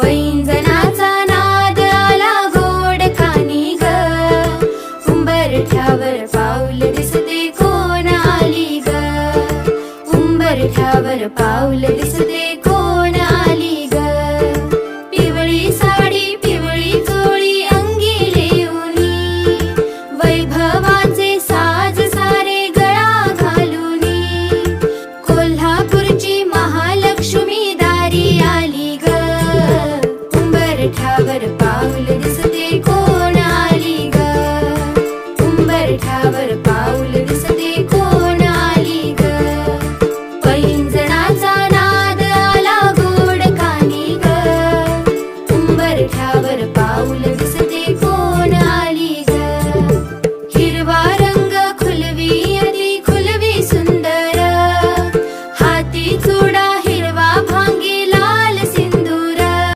पैंजनाचा नाद आला गोड कानी ग. उंबरठ्यावर पाऊल दिसते कोण आली ग? उंबरठ्यावर पाऊल दिसते पाऊल दिसते कोणाली ग? उंबरठ्यावर पाऊल